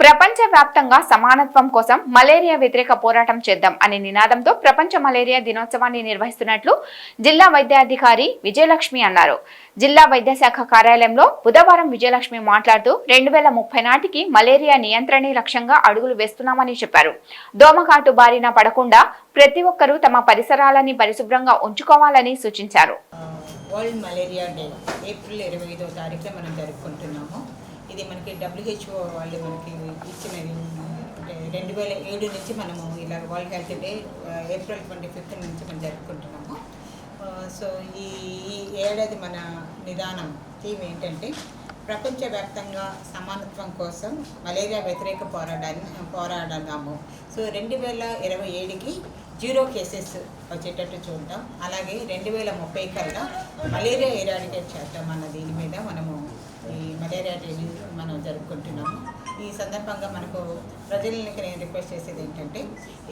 ప్రపంచవ్యాప్తంగా సమానత్వం కోసం మలేరియా వ్యతిరేక పోరాటం చేద్దాం అనే నినాదంతో ప్రపంచ మలేరియా దినోత్సవాన్ని నిర్వహిస్తున్నట్లు జిల్లా వైద్యాధికారి విజయలక్ష్మి అన్నారు. జిల్లా వైద్యశాఖ కార్యాలయంలో బుధవారం విజయలక్ష్మి మాట్లాడుతూ రెండు వేల ముప్పై నాటికి మలేరియా నియంత్రణే లక్ష్యంగా అడుగులు వేస్తున్నామని చెప్పారు. దోమకాటు బారిన పడకుండా ప్రతి ఒక్కరూ తమ పరిసరాలని పరిశుభ్రంగా ఉంచుకోవాలని సూచించారు. వరల్డ్ మలేరియా డే ఏప్రిల్ ఇరవై ఐదో తారీఖున మనం జరుపుకుంటున్నాము. ఇది మనకి డబ్ల్యూహెచ్ఓ వాళ్ళు మనకి ఇచ్చిన అంటే రెండు వేల ఏడు నుంచి మనము ఇలా world health day April twenty fifth నుంచి మనం జరుపుకుంటున్నాము. సో ఈ ఈ ఏడాది మన నిదానం థీమ్ ఏంటంటే ప్రపంచవ్యాప్తంగా సమానత్వం కోసం మలేరియా వ్యతిరేక పోరాడాన్ని పోరాడదాము. సో రెండు వేల ఇరవై ఏడుకి జీరో కేసెస్ వచ్చేటట్టు చూద్దాం. అలాగే రెండు వేల ముప్పై కల్లా మలేరియా ఎరాడికేట్ చేద్దాం అన్న దీని మీద మనము ఈ మలేరియా డేని మనం జరుపుకుంటున్నాము. ఈ సందర్భంగా మనకు ప్రజలకి నేను రిక్వెస్ట్ చేసేది ఏంటంటే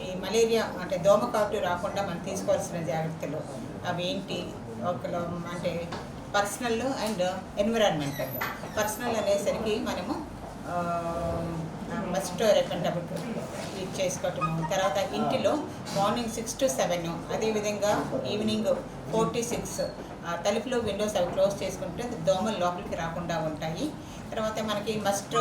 ఈ మలేరియా అంటే దోమకాటు రాకుండా మనం తీసుకోవాల్సిన జాగ్రత్తలు అవి ఏంటి? ఒకలో అంటే పర్సనల్ అండ్ ఎన్విరాన్మెంటల్. పర్సనల్ అనేసరికి మనము మస్ట్ రెకండబుల్ ఇది చేసుకోవటము. తర్వాత ఇంటిలో మార్నింగ్ సిక్స్ టు సెవెన్ అదేవిధంగా ఈవినింగ్ ఫోర్ టు సిక్స్ తలుపులో విండోస్ అవి క్లోజ్ చేసుకుంటే దోమలు లోపలికి రాకుండా ఉంటాయి. తర్వాత మనకి మస్ట్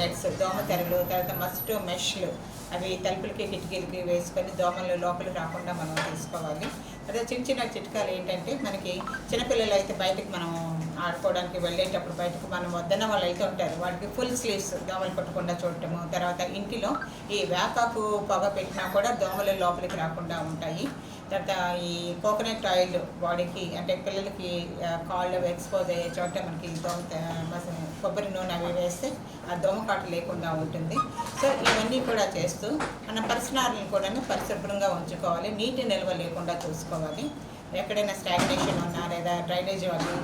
నెట్స్ దోమ తెరలు తర్వాత మస్ట్ మెష్లు అవి తలుపులకి కిటికీలకి వేసుకొని దోమలు లోపలికి రాకుండా మనం తీసుకోవాలి. అదే చిన్న చిన్న చిట్కాలు ఏంటంటే మనకి చిన్నపిల్లలు అయితే బయటకు మనం ఆడుకోవడానికి వెళ్ళేటప్పుడు బయటకు మనం వద్దన వాళ్ళు వెళ్తూ ఉంటారు. వాటికి ఫుల్ స్లీవ్స్ దోమలు కొట్టకుండా చూడటము తర్వాత ఇంటిలో ఈ వేకాకు పొగ పెట్టినా కూడా దోమలు లోపలికి రాకుండా ఉంటాయి. తర్వాత ఈ కోకోనట్ ఆయిల్ బాడీకి అంటే పిల్లలకి కాళ్ళు ఎక్స్పోజ్ అయ్యే చోట మనకి దోమ కొబ్బరి నూనె అవి వేస్తే ఆ దోమకాటు లేకుండా ఉంటుంది. సో ఇవన్నీ కూడా చేస్తూ మన పరిసరాలను కూడా పరిశుభ్రంగా ఉంచుకోవాలి. నీటి నిల్వ లేకుండా చూసుకోవాలి. ఎక్కడైనా స్టాగ్నేషన్ ఉన్నా లేదా డ్రైనేజ్ అవి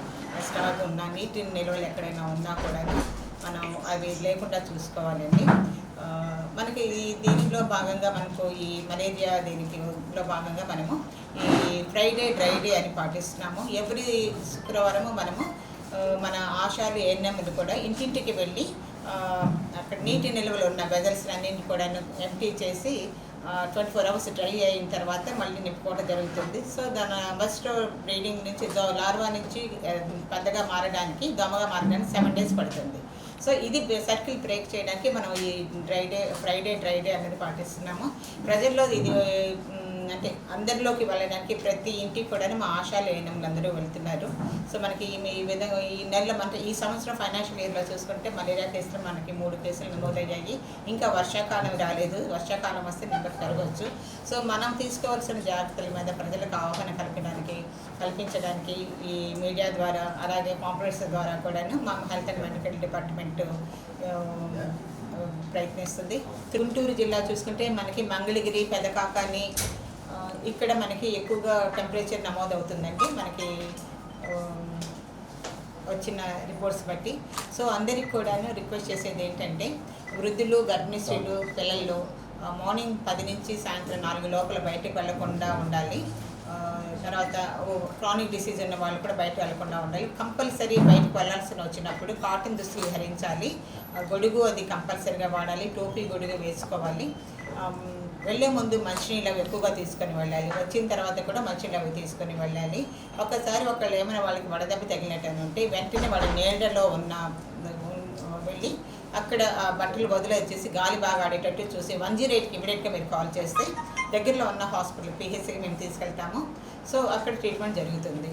స్టాక్ ఉన్నా నీటి నిల్వలు ఎక్కడైనా ఉన్నా కూడా మనం అవి లేకుండా చూసుకోవాలండి. మనకి ఈ దీనిలో భాగంగా మనకు ఈ మలేరియా దీనికి లో భాగంగా మనము ఈ ఫ్రైడే డ్రై డే అని పాటిస్తున్నాము. ఎవ్రీ శుక్రవారము మనము మన ఆశాలు ఎన్ఎంలు కూడా ఇంటింటికి వెళ్ళి అక్కడ నీటి నిల్వలు ఉన్న వెజల్స్ అన్నింటిని కూడా ఎంటీ చేసి ట్వంటీ ఫోర్ అవర్స్ డ్రై అయిన తర్వాత మళ్ళీ నింపుకోవడం జరుగుతుంది. సో దాని ఫస్ట్ బ్రీడింగ్ నుంచి లార్వా నుంచి పెద్దగా మారడానికి దొమగా మారడానికి సెవెన్ డేస్ పడుతుంది. సో ఇది సర్కిల్ బ్రేక్ చేయడానికి మనం ఈ dry day Friday dry day అనేది పాటిస్తున్నాము. ప్రజల్లో ఇది అంటే అందరిలోకి వెళ్ళడానికి ప్రతి ఇంటికి కూడా మా ఆశా లేనములు అందరూ వెళ్తున్నారు. సో మనకి ఈ విధంగా ఈ నెలలో అంటే ఈ సంవత్సరం ఫైనాన్షియల్ ఇయర్లో చూసుకుంటే మలేరియా కేసులు మనకి మూడు కేసులు నమోదయ్యాయి. ఇంకా వర్షాకాలం రాలేదు. వర్షాకాలం వస్తే నెంబర్ పెరగవచ్చు సో మనం తీసుకోవాల్సిన జాగ్రత్తల మీద ప్రజలకు అవగాహన కలపడానికి కల్పించడానికి ఈ మీడియా ద్వారా అలాగే కాంప్లెక్స్ ద్వారా కూడాను మా హెల్త్ అండ్ మెడికల్ డిపార్ట్మెంట్ ప్రయత్నిస్తుంది. గుంటూరు జిల్లా చూసుకుంటే మనకి మంగళగిరి పెదకాకాని ఇక్కడ మనకి ఎక్కువగా టెంపరేచర్ నమోదవుతుందండి. మనకి ఆ, వచ్చిన రిపోర్ట్స్ బట్టి. సో అందరికి కూడాను రిక్వెస్ట్ చేసేది ఏంటంటే వృద్ధులు గర్భిణీ స్త్రీలు పిల్లలు మార్నింగ్ పది నుంచి సాయంత్రం నాలుగు లోపల బయటకు వెళ్ళకుండా ఉండాలి. తర్వాత క్రానిక్ డిసీజ్ ఉన్న వాళ్ళు కూడా బయటకు వెళ్ళకుండా ఉండాలి. కంపల్సరీ బయటకు వెళ్ళాల్సిన వచ్చినప్పుడు కాటన్ దుస్తులు ధరించాలి. గొడుగు అది కంపల్సరీగా వాడాలి. టోపీ గొడుగు వేసుకోవాలి. వెళ్ళే ముందు మంచినీళ్ళు అవి ఎక్కువగా తీసుకొని వెళ్ళాలి. వచ్చిన తర్వాత కూడా మంచినీళ్ళు అవి తీసుకొని వెళ్ళాలి. ఒకసారి ఒకళ్ళు ఏమైనా వాళ్ళకి వడదెబ్బ తగిలినట్టు ఉంటే వెంటనే వాళ్ళ నీడలో ఉన్న వెళ్ళి అక్కడ ఆ బట్టలు వదిలేసేసి గాలి బాగా ఆడేటట్టు చూసి వన్ జీరో ఎయిట్కి ఇమీడియట్గా మీరు కాల్ చేస్తే దగ్గరలో ఉన్న హాస్పిటల్ పిహెచ్సికి మేము తీసుకెళ్తాము. సో అక్కడ ట్రీట్మెంట్ జరుగుతుంది.